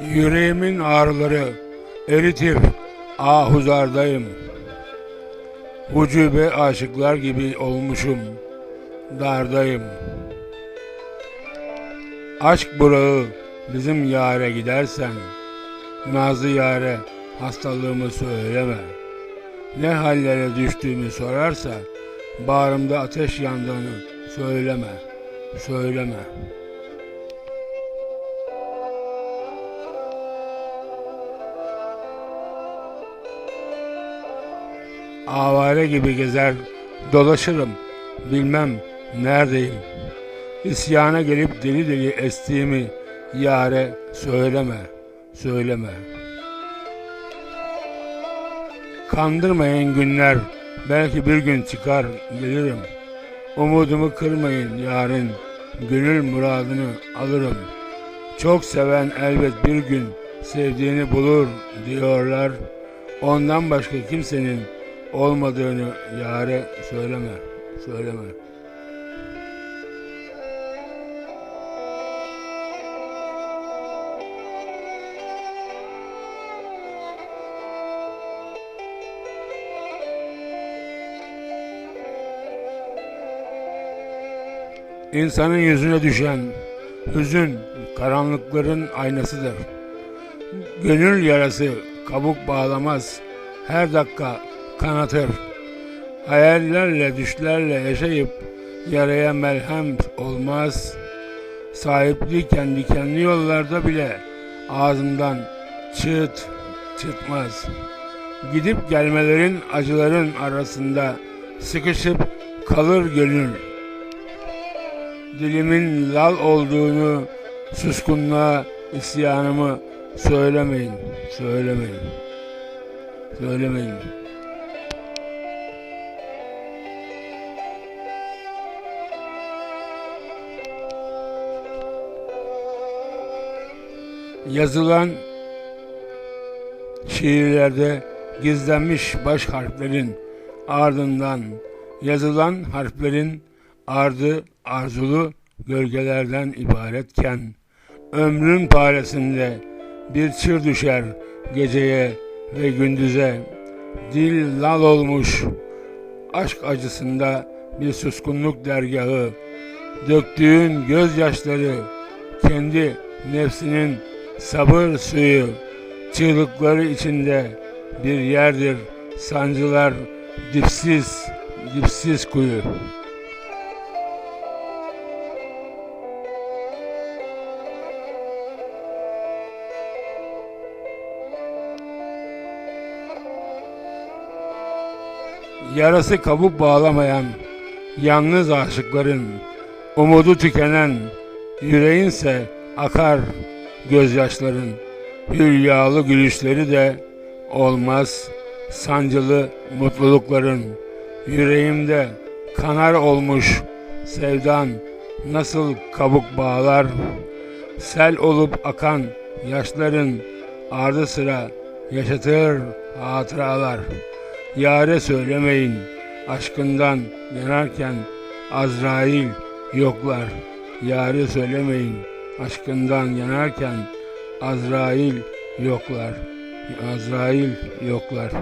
Yüreğimin ağrıları eritir ahuzardayım. Ucube aşıklar gibi olmuşum, dardayım. Aşk burağı bizim yare gidersen, nazlı yare hastalığımı söyleme. Ne hallere düştüğümü sorarsa, bağrımda ateş yandığını söyleme, söyleme. Avare gibi gezer, dolaşırım, bilmem neredeyim. İsyana gelip deli deli estiğimi yare söyleme, söyleme. Kandırmayın günler, belki bir gün çıkar gelirim. Umudumu kırmayın yarın, gönül muradını alırım. Çok seven elbet bir gün sevdiğini bulur diyorlar. Ondan başka kimsenin olmadığını yare söyleme, söyleme. İnsanın yüzüne düşen hüzün karanlıkların aynasıdır. Gönül yarası kabuk bağlamaz, her dakika kanatır. Hayallerle, düşlerle yaşayıp yaraya melhem olmaz. Sahipliyken dikenli yollarda bile ağzından çıt çıtmaz. Gidip gelmelerin acıların arasında sıkışıp kalır gönül. Dilimin lal olduğunu, suskunluğa isyanımı söylemeyin, söylemeyin, söylemeyin. Yazılan şiirlerde gizlenmiş baş harflerin ardından yazılan harflerin ardı arzulu gölgelerden ibaretken ömrün paresinde bir çır düşer geceye ve gündüze. Dil lal olmuş aşk acısında bir suskunluk dergahı döktüğün gözyaşları kendi nefsinin sabır suyu çığlıkları içinde bir yerdir sancılar dipsiz dipsiz kuyu. Yarası kabuk bağlamayan yalnız aşıkların umudu tükenen yüreğinse akar gözyaşların hülyalı gülüşleri de olmaz. Sancılı mutlulukların yüreğimde kanar olmuş sevdan nasıl kabuk bağlar? Sel olup akan yaşların ardı sıra yaşatır hatıralar. Yare söylemeyin aşkından yanarken Azrail yoklar. Yare söylemeyin aşkından yanarken Azrail yoklar. Azrail yoklar